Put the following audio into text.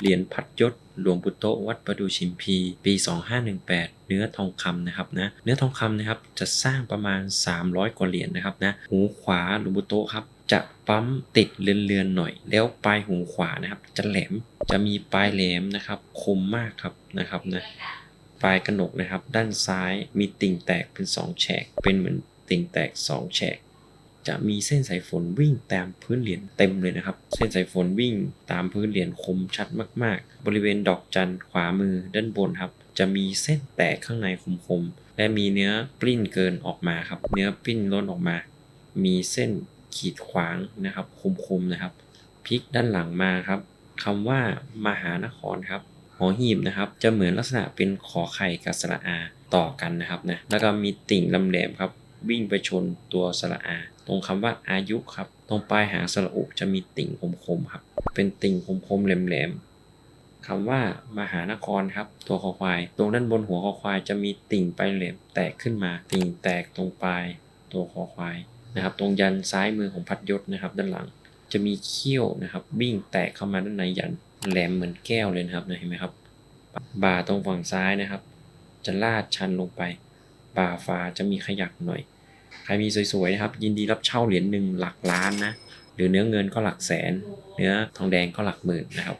เหรียญพัดยศหลวงปู่โตวัดประดูชิมพี ปี 2518 เนื้อทองคำนะครับนะเนื้อทองคำนะครับจะสร้างประมาณ 300 กว่าเหรียญนะครับนะหูขวาหลวงปู่โตครับจะปั๊มติดเลือนๆหน่อย แล้วปลายหูขวานะครับ จะแหลมจะมีปลายแหลมนะครับ คมมากครับนะครับนะปลายกระหนกนะครับ ด้านซ้ายมีติ่งแตกเป็น 2 แฉกเป็นเหมือนติ่งแตก 2 แฉก จะมีเส้นสายฝนวิ่งตามพื้นเหรียญเต็มเลยนะครับ เส้นสายฝนวิ่งตามพื้นเหรียญคมชัดมาก ๆ บริเวณดอกจันขวามือด้านบนครับ จะมีเส้นแตกข้างในคมๆและมีเนื้อปลิ้นเกินออกมาครับ เนื้อปลิ้นล้นออกมา มีเส้นขีดขวางนะครับคมๆนะครับพลิกด้านหลังมาครับคำว่ามหานครครับหอหีบนะครับ จะเหมือนลักษณะเป็นขอไข่กับสระอาต่อกันนะครับนะแล้วก็มีติ่งลำแหลมครับ วิ่งไปชนตัวสระอา ตรงคำว่าอายุครับ ตรงปลายหางสระอุจะมีติ่งคมๆครับ เป็นติ่งคมๆแหลมๆคำว่ามหานครครับ ตัวคอควาย ตรงด้านบนหัวคอควายจะมีติ่งปลายแหลมแตกขึ้นมา ติ่งแตกตรงปลายตัวคอควายนะครับ ตรงยันซ้ายมือของพัดยศนะครับด้านหลังจะมีเขี้ยวนะครับวิ่งแตกเข้ามาด้านในยันแหลมเหมือนแก้วเลยนะครับนะเห็นไหมครับบ่าตรงฝั่งซ้ายนะครับ จะลาดชันลงไป บาฟ้าจะมีขยักหน่อย ใครมีสวยๆนะครับ ยินดีรับเช่าเหรียญหนึ่งหลักล้านนะ หรือเนื้อเงินก็หลักแสน เนื้อทองแดงก็หลักหมื่นนะครับ